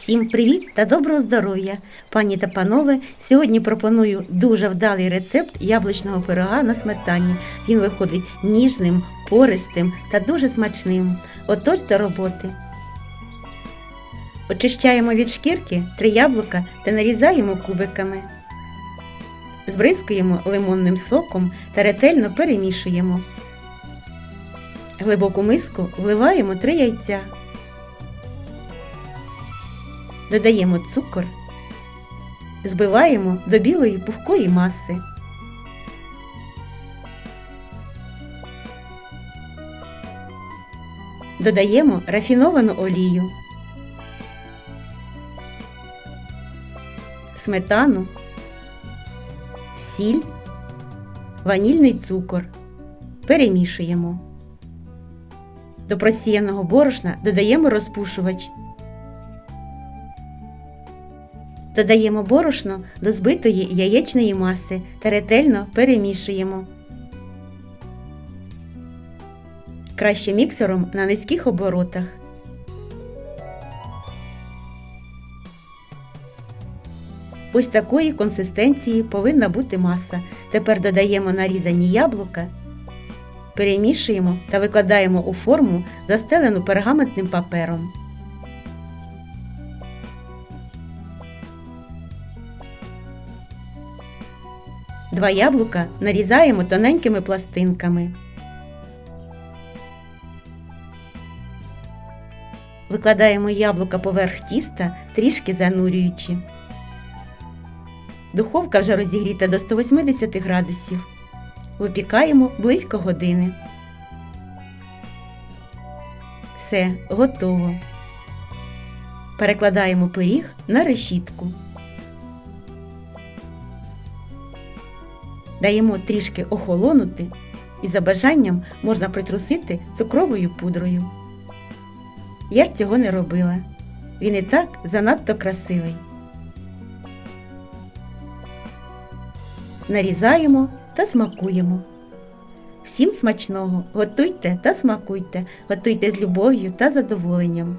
Всім привіт та доброго здоров'я! Пані та панове, сьогодні пропоную дуже вдалий рецепт яблучного пирога на сметані. Він виходить ніжним, пористим та дуже смачним. Отож до роботи. Очищаємо від шкірки три яблука та нарізаємо кубиками. Збризкуємо лимонним соком та ретельно перемішуємо. Глибоку миску вливаємо три яйця. Додаємо цукор, збиваємо до білої пухкої маси. Додаємо рафіновану олію, сметану, сіль, ванільний цукор. Перемішуємо. До просіяного борошна додаємо розпушувач. Додаємо борошно до збитої яєчної маси та ретельно перемішуємо. Краще міксером на низьких оборотах. Ось такої консистенції повинна бути маса. Тепер додаємо нарізані яблука, перемішуємо та викладаємо у форму, застелену пергаментним папером. Два яблука нарізаємо тоненькими пластинками. Викладаємо яблука поверх тіста, трішки занурюючи. Духовка вже розігріта до 180 градусів. Випікаємо близько години. Все, готово. Перекладаємо пиріг на решітку. Даємо трішки охолонути і за бажанням можна притрусити цукровою пудрою. Я ж цього не робила. Він і так занадто красивий. Нарізаємо та смакуємо. Всім смачного! Готуйте та смакуйте, готуйте з любов'ю та задоволенням.